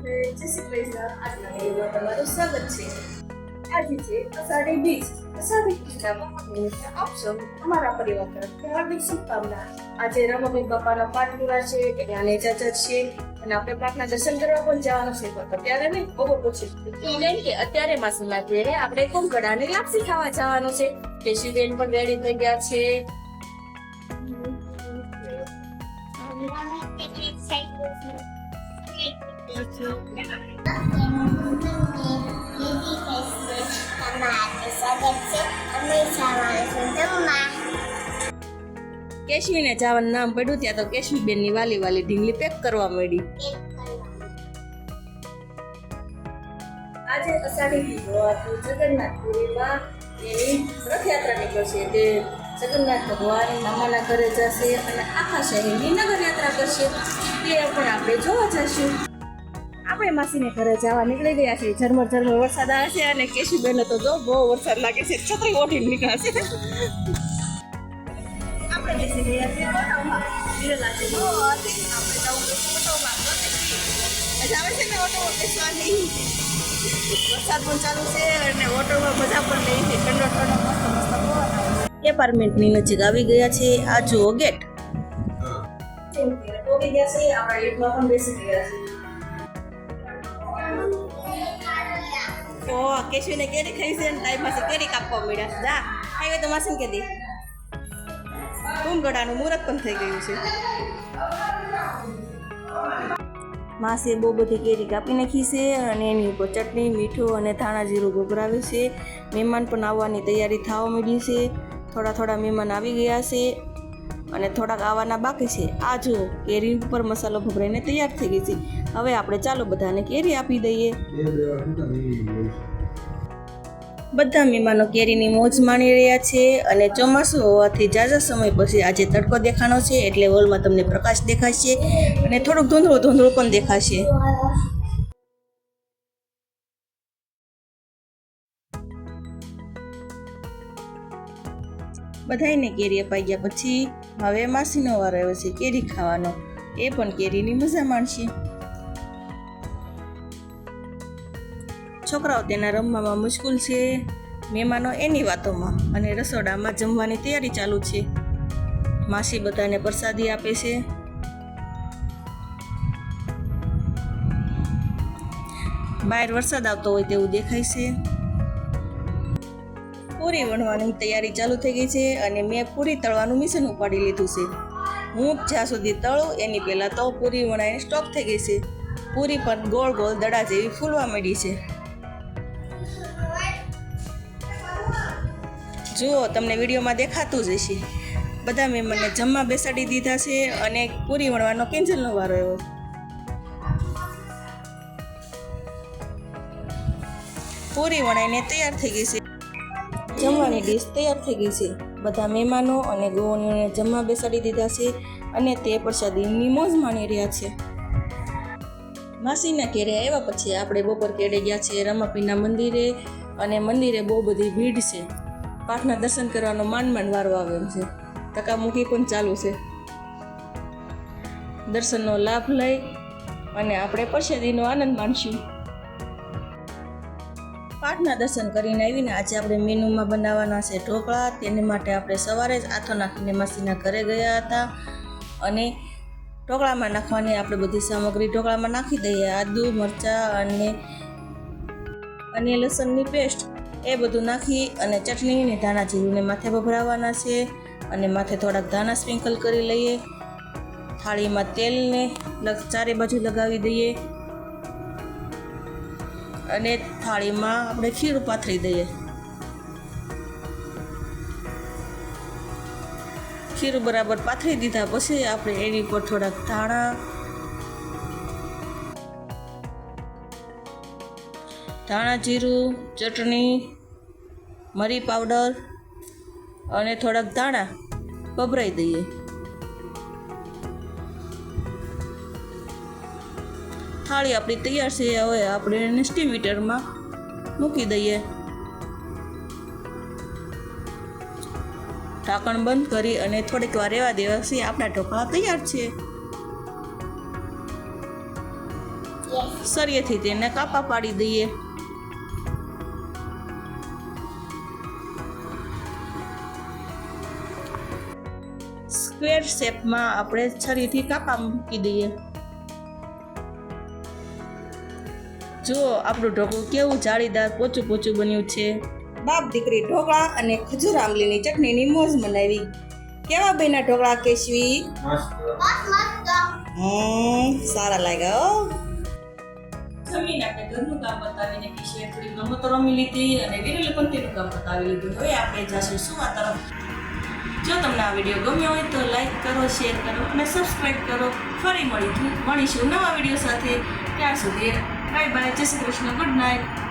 આપણે જય તમારું સ્વાગત છે. આજે છે અષાઢી બીજ. આજે રમાબી બાપાનો પાઠ છે, એટલે આને છે, અને આપણે પ્રાર્થના દર્શન કરવા પણ જવાનું છે. અત્યારે નહીં બહુ કેમ કે અત્યારે માસીના ઘેરે આપણે કુંભગડાની લાપસી ખાવા જવાનું છે. કેશુબેન પણ રેડી થઈ ગયા છે. કેશવીને જવાનું નામ પડ્યું ત્યાં તો કેશવીબેનની વાલી વાલી ઢીંગલી પેક કરવા માંડી આજે અષાઢી જગન્નાથપુરીમાં રથયાત્રા નીકળશે તે જગન્નાથ ભગવાન મામાના ઘરે જશે અને આખા શહેરની નગરયાત્રા કરશે. તે પણ આપણે જોવા જશું આપણે માસીને ઘરે જવા નીકળી ગયા છીએ. ઝરમર ઝરમર વરસાદ આવે છે અને કેશુબેન તો જો બહુ વરસાદ લાગે છે. છત્રી ઓઢીને નીકળ્યા છે. આપણે બેસી ગયા છે. છે વરસાદ પણ ચાલુ છે અને ઓટોમાં મજા પણ લઈ છે. ઠંડો ઠંડો મસ્ત મસ્ત પવન આવે છે. એપાર્ટમેન્ટની નજીક આવી ગયા છે આ જુઓ ગેટ. ગયા છે. આપણા પણ બેસી ગયા છે ઓ, કેશુને કેરી ખાઈ છે ને ટાઈમ પાસે કેરી કાપવા મળ્યા જા હોય તો માસીને કે દે. કુંભગડાનું મુહૂર્ત પણ થઈ ગયું છે. માસે બહુ બધી કેરી કાપી નાખી છે અને એની ઉપર ચટણી, મીઠું અને ધાણા જીરું ગોગરાવે છે. મહેમાન પણ આવવાની તૈયારી થવા માંડી છે. થોડા થોડા મહેમાન આવી ગયા છે. અને થોડાક આવવાના બાકી છે. આ જુઓ કેરી ઉપર મસાલો ભભરાઈને તૈયાર થઈ ગઈ છે. હવે આપણે ચાલો બધાને કેરી આપી દઈએ. બધા મહેમાનો કેરીની મોજ માણી રહ્યા છે અને ચોમાસું હોવાથી ઝાઝા સમય પછી આજે તડકો દેખાણો છે એટલે હોલમાં તમને પ્રકાશ દેખાશે અને થોડુંક ધૂંધળું ધૂંધળું પણ દેખાશે. બધાયને કેરી અપાઈ ગયા પછી હવે માસીનો વાર આવ્યો છે. કેરી ખાવાનો. એ પણ કેરીની મજા માણશે. છોકરાઓ તેના રમવામાં મુશ્કેલ છે. મહેમાનો એની વાતોમાં અને રસોડામાં જમવાની તૈયારી ચાલુ છે. માસી બધાને પ્રસાદી આપે છે. બહાર વરસાદ આવતો હોય તેવું દેખાય છે. પૂરી વણવાની તૈયારી ચાલુ થઈ ગઈ છે અને મેં પૂરી તળવાનું મિશન ઉપાડી લીધું છે. હું જ્યાં સુધી તળું એની પહેલાં તો પૂરી વણાઈને સ્ટોક થઈ ગઈ છે. પૂરી પણ ગોળ ગોળ દડા જેવી ફૂલવા માંડી છે. જુઓ, તમને વિડીયોમાં દેખાતું જ હશે. બધા મહેમાનને જમવા બેસાડી દીધા છે અને પૂરી વણવાનો કેન્જલનો વારો એવો પૂરી વણાઈને તૈયાર થઈ ગઈ છે. જમવાની ડીશ તૈયાર થઈ ગઈ છે. બધા મહેમાનો અને ગોવણીઓને જમવા બેસાડી દીધા છે અને તે પ્રસાદીની મોજ માણી રહ્યા છે. માસીના ઘેરે આવ્યા પછી આપણે બપોર કેડે ગયા છીએ રમાપીના મંદિરે અને મંદિરે બહુ બધી ભીડ છે. પાઠના દર્શન કરવાનો માંડ માંડ વારો આવે એમ છે. ટકામુકી પણ ચાલુ છે. દર્શનનો લાભ લઈ અને આપણે પ્રસાદીનો આનંદ માણશું. પાઠના દર્શન કરીને આવીને આજે આપણે મેનુમાં બનાવવાના છે ઢોકળા. તેને માટે આપણે સવારે જ આથો નાખીને માસીના ઘરે ગયા હતા. અને ઢોકળામાં નાખવાની આપણે બધી સામગ્રી ઢોકળામાં નાખી દઈએ. આદુ, મરચાં અને અને લસણની પેસ્ટ એ બધું નાખી અને ચટણીને ધાણા જીરુંને માથે ભભરાવાના છે અને માથે થોડાક ધાણા સ્પ્રિંકલ કરી લઈએ. થાળીમાં તેલને ચારે બાજુ લગાવી દઈએ. અને થાળીમાં આપણે ખીરું પાથરી દઈએ. ખીરું બરાબર પાથરી દીધા પછી આપણે એની પર થોડાક ધાણા. ધાણા જીરું, ચટણી, મરી પાવડર અને થોડાક ધાણા પભરાઈ દઈએ. થાળી આપણી તૈયાર છે, હવે આપણે એને સ્ટીમ હીટરમાં મૂકી દઈએ. ઢાંકણ બંધ કરી અને થોડીક વાર રહેવા દેવાથી આપણા ઢોકળા તૈયાર છે. સરિયેથી તેને કાપા પાડી દઈએ. સ્ક્વેર શેપમાં આપણે છરીથી કાપા મૂકી દઈએ. જુઓ આપણું ઢોકળું કેવું જાળીદાર પોચું પોચું બન્યું છે. બાપ દીકરી ઢોકળા અને ખજૂર આંબલીની ચટણીની મોજ મનાવી. કેવા બેના ઢોકળા કેશવી? હમ સારા લાગ્યા હો. જમીન આપણે ઘરનું કામ બતાવીને કિશોર થોડી રમતો રમી લીધી અને વિરેલી પંક્તિનું કામ બતાવી લીધું. હવે આપણે જાશું આ તરફ. જો તમને આ વીડિયો ગમ્યો હોય તો લાઈક કરો શેર કરો અને સબસ્ક્રાઈબ કરો. ફરી મળીશું મળીશું નવા વીડિયો સાથે. ત્યાં સુધી બાય બાય જય શ્રી કૃષ્ણ ગુડ નાઇટ